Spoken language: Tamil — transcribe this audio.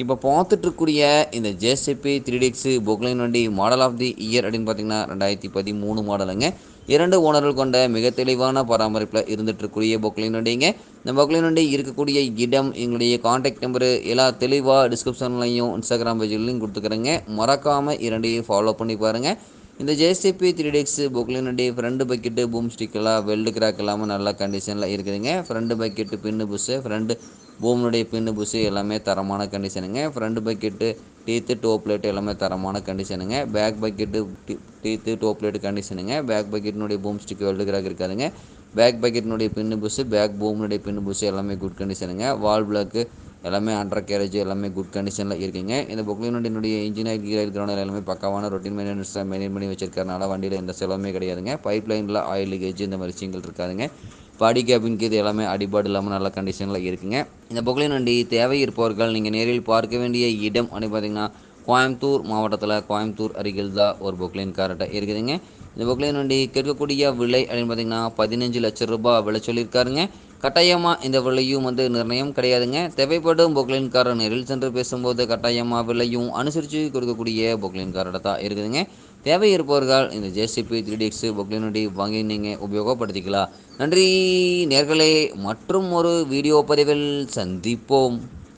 இப்போ பார்த்துட்ருக்கூடிய இந்த ஜேசிபி த்ரீ டிஎக்ஸு பொக்லைன் வண்டி மாடல் ஆஃப் தி இயர் அப்படின்னு பார்த்தீங்கன்னா ரெண்டாயிரத்தி பதிமூணு மாடலுங்க. இரண்டு ஓனர்கள் கொண்ட மிக தெளிவான பராமரிப்பில் இருந்துகிட்ருக்கூடிய இருக்கக்கூடிய பொக்லைன் வண்டிங்க. இந்த பொக்லைன் வண்டி இருக்கக்கூடிய இடம் எங்களுடைய காண்டாக்ட் நம்பரு எல்லா தெளிவாக டிஸ்கிரிப்ஷன்லையும் இன்ஸ்டாகிராம் பேஜ்லையும் கொடுத்துக்கிறேங்க. மறக்காமல் இரண்டையும் ஃபாலோ பண்ணி பாருங்கள் இந்த JCB three DX Poclain front bucket boom ஸ்டிக்கெல்லாம் weld crack இல்லாமல் நல்ல கண்டிஷனில் இருக்குதுங்க. Front bucket pin bush front பூம்னுடைய pin bush எல்லாமே தரமான கண்டிஷனுங்க front bucket teeth top plate எல்லாமே தரமான கண்டிஷனுங்க back bucket teeth top plate கண்டிஷனுங்க back பக்கெட்டினுடைய பூம் ஸ்டிக் வெல்டு கிராக் இருக்காதுங்க. பேக் பக்கெட்டினுடைய பின்னு புஷ்ஷு பேக் பூம்னுடைய பின்னு புஷ்ஷு எல்லாமே குட் கண்டிஷனுங்க வால் பிளாக்கு எல்லாமே அண்டர் கேரேஜ் எல்லாமே குட் கண்டிஷனில் இருக்குங்க. இந்த பொக்லின் என்னுடைய இன்ஜின் ஆயில் கீர் ஆயில் எல்லாமே பக்காவான ரொட்டீன் மெயின்டெனன்ஸாக மெயின்டைன் பண்ணி வச்சிருக்கறனால வண்டியில் எந்த செலவுமே கிடையாதுங்க. பைப் லைனில் ஆயில் லீக்கேஜ் இந்த மாதிரி விஷயங்கள் இருக்காதுங்க. பாடி கேபின்க்கு இது எல்லாமே அடிபாடு இல்லாமல் நல்ல கண்டிஷனில் இருக்குங்க. இந்த பொக்லின் வண்டி தேவை இருப்பவர்கள் நீங்கள் நேரில் பார்க்க வேண்டிய இடம் அப்படின்னு பார்த்தீங்கன்னா கோயம்புத்தூர் மாவட்டத்தில் கோயம்புத்தூர் அருகில் தான் ஒரு பொக்லைன் கார்ட்டை இருக்குதுங்க. இந்த பொக்லைன் வண்டி கேட்கக்கூடிய விலை அப்படின்னு பார்த்தீங்கன்னா பதினஞ்சு லட்சம் ரூபாய் விலை சொல்லியிருக்காருங்க. கட்டாயமாக இந்த விலையும் வந்து நிர்ணயம் கிடையாதுங்க. தேவைப்படும் பொக்லைன் நேரில் சென்று பேசும்போது கட்டாயமாக விலையும் அனுசரித்து கொடுக்கக்கூடிய பொக்லின்காரோட தான் இருக்குதுங்க. தேவை இருப்பவர்கள் இந்த ஜேசிபி த்ரீ டிஎக்ஸ் பொக்லினுடைய வாங்கி நீங்கள் உபயோகப்படுத்திக்கலாம். நன்றி நேர்களே மற்றும் ஒரு வீடியோ பதிவில் சந்திப்போம்.